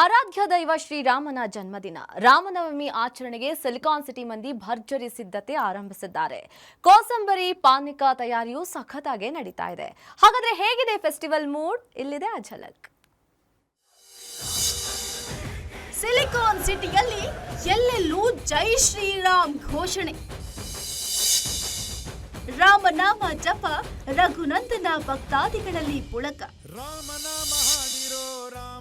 ಆರಾಧ್ಯ ದೈವ ಶ್ರೀರಾಮನ ಜನ್ಮದಿನ. ರಾಮನವಮಿ ಆಚರಣೆಗೆ ಸಿಲಿಕಾನ್ ಸಿಟಿ ಮಂದಿ ಭರ್ಜರಿ ಸಿದ್ಧತೆ ಆರಂಭಿಸಿದ್ದಾರೆ. ಕೋಸಂಬರಿ ಪಾನಿಕ ತಯಾರಿಯು ಸಖತ್ತಾಗೆ ನಡೀತಾ ಇದೆ. ಹಾಗಾದ್ರೆ ಹೇಗಿದೆ ಫೆಸ್ಟಿವಲ್ ಮೂಡ್? ಇಲ್ಲಿದೆ ಆ ಝಲಕ್ ಸಿಲಿಕಾನ್ ಸಿಟಿಯಲ್ಲಿ ಎಲ್ಲೆಲ್ಲೂ ಜೈ ಶ್ರೀರಾಮ್ ಘೋಷಣೆ. ರಾಮನಾಮ ಜಪ ರಘುನಂದನ ಭಕ್ತಾದಿಗಳಲ್ಲಿ ಪುಳಕ.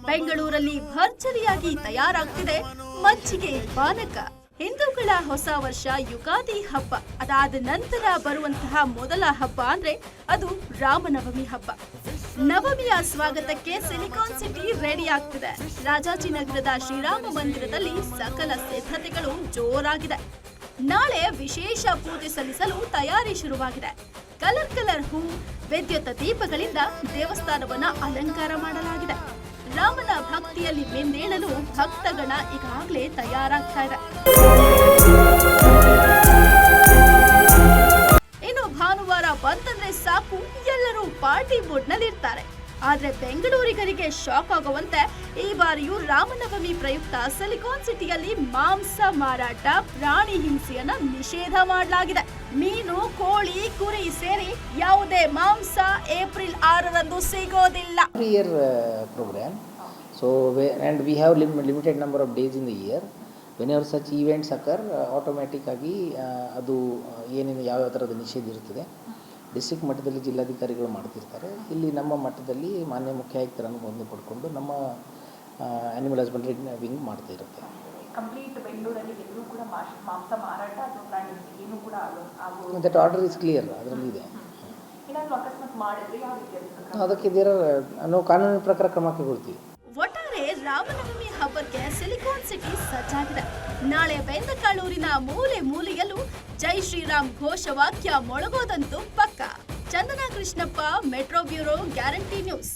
ಬೆಂಗಳೂರಲ್ಲಿ ಭರ್ಜರಿಯಾಗಿ ತಯಾರಾಗ್ತಿದೆ ಮಜ್ಜಿಗೆ ಪಾನಕ. ಹಿಂದೂಗಳ ಹೊಸ ವರ್ಷ ಯುಗಾದಿ ಹಬ್ಬ. ಅದಾದ ನಂತರ ಬರುವಂತಹ ಮೊದಲ ಹಬ್ಬ ಅಂದ್ರೆ ಅದು ರಾಮನವಮಿ ಹಬ್ಬ. ನವಮಿಯ ಸ್ವಾಗತಕ್ಕೆ ಸಿಲಿಕಾನ್ ಸಿಟಿ ರೆಡಿ ಆಗ್ತಿದೆ. ರಾಜಾಜಿನಗರದ ಶ್ರೀರಾಮ ಮಂದಿರದಲ್ಲಿ ಸಕಲ ಸಿದ್ಧತೆಗಳು ಜೋರಾಗಿದೆ. ನಾಳೆ ವಿಶೇಷ ಪೂಜೆ ಸಲ್ಲಿಸಲು ತಯಾರಿ ಶುರುವಾಗಿದೆ. ಕಲರ್ ಕಲರ್ ಹೂ, ವಿದ್ಯುತ್ ದೀಪಗಳಿಂದ ದೇವಸ್ಥಾನವನ್ನ ಅಲಂಕಾರ ಮಾಡಲಾಗಿದೆ. ಭಕ್ತಿಯಲ್ಲಿ ಮಿಂದೇಳಲು ಭಕ್ತಗಣ ಈಗಾಗಲೇ ತಯಾರಾಗ್ತಾ ಇದೆ ಇನ್ನು ಭಾನುವಾರ ಬಂತಂದ್ರೆ ಸಾಕು ಎಲ್ಲರೂ ಪಾರ್ಟಿ ಮೂಡ್ ನಲ್ಲಿರ್ತಾರೆ ಆದ್ರೆ ಬೆಂಗಳೂರಿಗರಿಗೆ ಶಾಕ್ ಆಗುವಂತೆ ಈ ಬಾರಿಯೂ ರಾಮನವಮಿ ಪ್ರಯುಕ್ತ ಸಿಲಿಕಾನ್ ಸಿಟಿಯಲ್ಲಿ ಮಾಂಸ ಮಾರಾಟ, ಪ್ರಾಣಿ ಹಿಂಸೆಯನ್ನ ನಿಷೇಧ ಮಾಡಲಾಗಿದೆ. ಮೀನು, ಕೋಳಿ, ಕುರಿ ಸೇರಿ ಯಾವುದೇ ಮಾಂಸ ಏಪ್ರಿಲ್ ಆರರಂದು ಸಿಗೋದಿಲ್ಲ. So, and we have lim- limited number of days in the year. Whenever such events occur, uh, automatic uh, ಅದು uh, ಏನೇನು ಯಾವ್ಯಾವ ಥರದ ನಿಷೇಧ ಇರ್ತದೆ ಡಿಸ್ಟ್ರಿಕ್ಟ್ ಮಟ್ಟದಲ್ಲಿ ಜಿಲ್ಲಾಧಿಕಾರಿಗಳು ಮಾಡ್ತಿರ್ತಾರೆ. ಇಲ್ಲಿ ನಮ್ಮ ಮಟ್ಟದಲ್ಲಿ ಮಾನ್ಯ ಮುಖ್ಯ ಆಯುಕ್ತರನ್ನು ಬಂದು ಪಡ್ಕೊಂಡು ನಮ್ಮ ಆ್ಯನಿಮಲ್ ಹಸ್ಬೆಂಡ್ರಿ ವಿಂಗ್ ಮಾಡ್ತಾ ಇರುತ್ತೆ. ಕಂಪ್ಲೀಟ್ ಬೆಂಗಳೂರಲ್ಲಿ ಎಲ್ಲರೂ ಕೂಡ ಮಾಂಸ ಮಾರಾಟ ಅಥವಾ ಪ್ರಾಣಿ ಏನು ಕೂಡ ದಟ್ ಆರ್ಡರ್ ಇಸ್ ಕ್ಲಿಯರ್ ಅದರಲ್ಲಿ ಇದೆ. ಅದಕ್ಕೆ ದೇರ ನಾವು ಕಾನೂನಿನ ಪ್ರಕಾರ ಕ್ರಮ ಕೈಗೊಳ್ತೀವಿ. ರಾಮನವಮಿ ಹಬ್ಬಕ್ಕೆ ಸಿಲಿಕಾನ್ ಸಿಟಿ ಸಜ್ಜಾಗಿದೆ. ನಾಳೆ ಬೆಂದಕಾಳೂರಿನ ಮೂಲೆ ಮೂಲೆಯಲ್ಲೂ ಜೈ ಶ್ರೀರಾಮ್ ಘೋಷವಾಕ್ಯ ಮೊಳಗೋದಂತೂ ಪಕ್ಕ. Chandana Krishnappa, metro bureau, guarantee news.